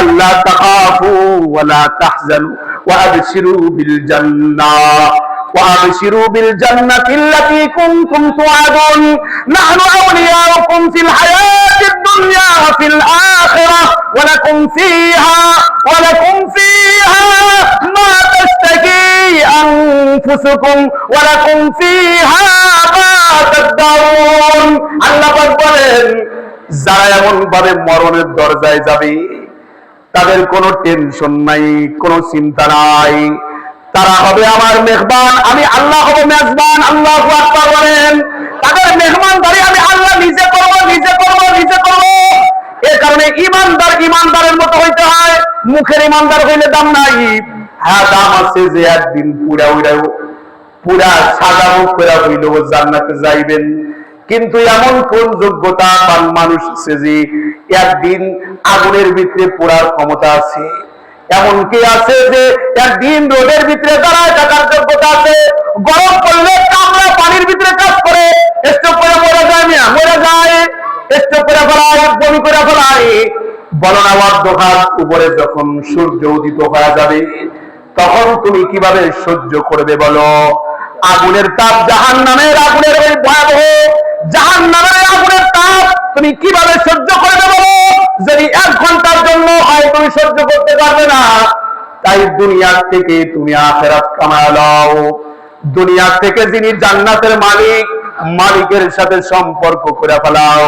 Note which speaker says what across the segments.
Speaker 1: আল্লাহ তাখাফু ওয়ালা তাহজানু وأبشروا بالجنة وأبشروا بالجنة التي كنتم توعدون نحن أولياؤكم في الحياة الدنيا وفي الآخرة ولكم فيها ولكم فيها ما تشتكي أنفسكم ولكم فيها ما تدعون الله বলেন যারা এমন ভাবে মরণের দরজায় যাবে তাদের কোনো টেনশন নাই, কোনো চিন্তা নাই। তারা হবে আমার মেহমান, আমি আল্লাহ হব মেজবান, আল্লাহ আকবার বলেন। তাদের মেহমানদারি আমি আল্লাহ নিজে করব নিজে করব নিজে করব। এ কারণে ইমানদার ইমানদারের মতো হইতে হয়, মুখের ইমানদার হইলে দাম নাই। হ্যাঁ দাম আছে যে একদিন পুরা উড়াও পুরা মুখ করে হইল জান্নাতে যাইবেন। কিন্তু এমন কোন যোগ্যতা মানুষ আছে যে একদিন আগুনের ভিতরে পোড়ার ক্ষমতা আছে। এমন কি আছে যে, একদিন রোদের ভিতরে দাঁড়ায় থাকার যোগ্যতা আছে। গরম করলে কামড়া পানির ভিতরে কাজ করে। স্টোভ করে মরে যায় না মরে যায়। স্টোভ করে ফেলায় বমি করে ফেলায়। বলনাবাদ দোকান উপরে যখন সূর্য উদিত হয়ে যাবে, তখন তুমি কীভাবে সহ্য করবে বলো? আগুনের তাপ জাহান নামের আগুনের ওই ভয়াবহ জাহান নামের আগুনের তাপ তুমি কীভাবে সহ্য করবে বলো যদি এক ঘণ্টার জন্য হয়, তুমি সহ্য করতে পারবে না। তাই দুনিয়ার থেকে তুমি আখেরাত কামায় লও দুনিয়ার থেকে যিনি জান্নাতের মালিক, মালিকের সাথে সম্পর্ক করে ফেলাও।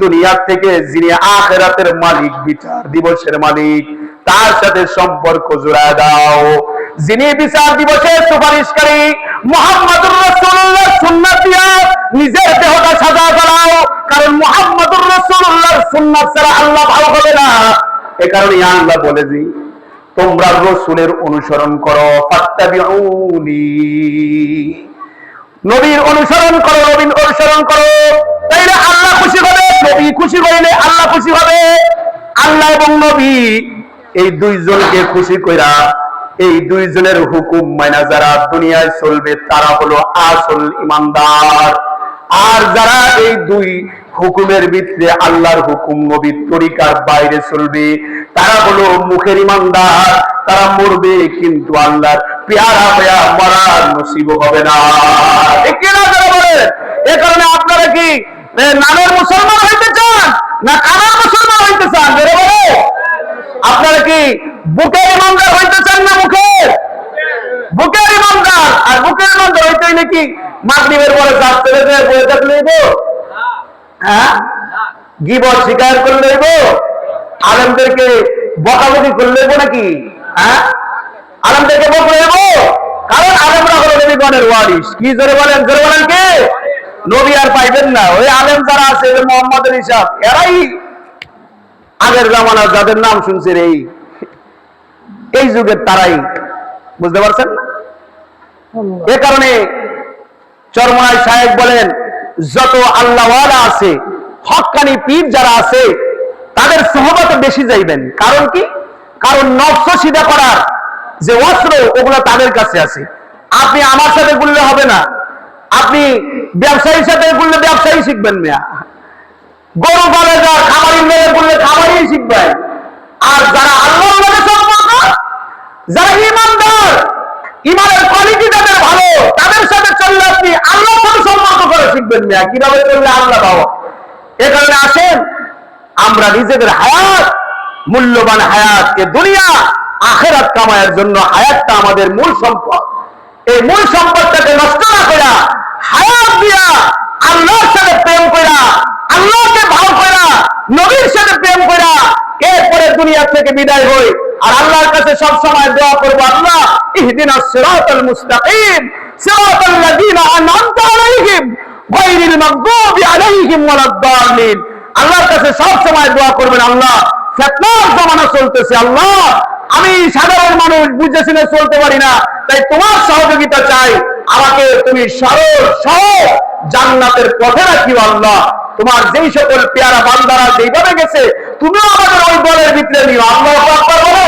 Speaker 1: দুনিয়ার থেকে যিনি আখেরাতের মালিক, বিচার দিবসের মালিক, তার সাথে সম্পর্ক জোড়ায় দাও। যিনি বিচার দিবসের সুপারিশকারী মোহাম্মদুর রাসূলুল্লাহ, সুন্নাত দিয়া নিজের দেহটা সাজা ফেলাও। কারণ সুন্নাত ছাড়া আল্লাহ ভালো হবে না। এ কারণে আল্লাহ বলে দিই, তোমরা রসুলের অনুসরণ করো নবীর অনুসরণ করো, নবীর অনুসরণ করো। তাইলে আল্লাহ খুশি হবে, নবী খুশি হইলে আল্লাহ খুশি হবে। আল্লাহ এবং নবী, এই দুইজনকে খুশি কইরা, এই দুইজনের হুকুম মাইনা যারা দুনিয়ায় চলবে, তারা হলো আসল ইমানদার। আর যারা এই দুই হুকুমের ভিতরে আল্লাহর হুকুম নবীর তরিকার বাইরে চলবে। তারা হলো মুখের ইমানদার তারা মরবে কিন্তু আল্লাহর পেয়ারা পেয়া মরার নসিব হবে না। বলে? এ কারণে আপনারা কি এ, নামের মুসলমান হইতে চান না কানার মুসলমান হইতে চান? আপনারা কি বুকের ইমানদার হইতে চান না মুখের? বুকের ইমানদার। আর বুকের ইমানদার হইতে নাকি মাগরিবের পরে করে দেয় বয়ে থাকলে? হ্যাঁ? গিবত স্বীকার করলে আলমদেরকে বকাবকি করলে নাকি? হ্যাঁ? আলমদেরকে বকলে কারণ আলমরা হলো নবীগণের ওয়ারিস কি জোরে বলেন? জোরে বলেন কে? নবী আর পাইবেন না। ওই আলেম যারা আছে মোহাম্মদ হিসাব, এরাই আগের জামানার যাদের নাম শুনছেন এই এই যুগের তারাই। বুঝতে পারছেন? এ কারণে চরমনায় সাহেব বলেন যত আল্লাহওয়ালা আছে, হকানি পীর যারা আছে, তাদের সহবতে বেশি যাইবেন। কারণ কি? কারণ নফস সিধা করার যে অস্ত্র, ওগুলো তাদের কাছে আছে। আপনি আমার সাথে গুললে হবে না। আপনি ব্যবসায়ীর সাথে বললে ব্যবসায়ী শিখবেন মেয়া। গরু পালে যা, খামারি মেয়ে বললে খামারি শিখবেন আর যারা সম্পর্ক যারা ইমানদার, ইমানের কোয়ালিটি যাদের ভালো তাদের সাথে চললে আপনি আল্লাহ সাথে সম্পর্ক করে কীভাবে চললে আল্লাহ পাবো এ কারণে আসেন, আমরা নিজেদের হায়াত, মূল্যবান হায়াত এ দুনিয়া, আখেরাত কামায়ের জন্য হায়াতটা আমাদের মূল সম্পদ। এই মূল সম্পদটাকে নষ্ট না করা হায়াত দিয়া আল্লাহর সাথে প্রেম করা আল্লাহকে ভাব করা নবীর সাথে প্রেম করা এরপরে দুনিয়া থেকে বিদায় হই। আর আল্লাহর কাছে সব সময় দোয়া করব, আল্লাহ, ইহদিনা সিরাতাল মুস্তাকিম সিরাতাল লাযিনা আনআমতা আলাইহিম। গায়রিল মাগদুবি আলাইহিম ওয়ালাদ-দাল্লিন আল্লাহর কাছে সব সময় দোয়া করবেন, আল্লাহ, ফিতনার জামানা চলতেছে, আল্লাহ, আমি সাধারণ মানুষ বুঝে শুনে চলতে পারি না। তাই তোমার সহযোগিতা চাই। আমাকে তুমি সরল, সহজ জান্নাতের পথে রাখিও, আল্লাহ। তোমার যেই সকল পেয়ারা বান্দারা যেইভাবে গেছে, তুমিও আমাদের ওই দলের ভিতরে নিও। আল্লাহ বলে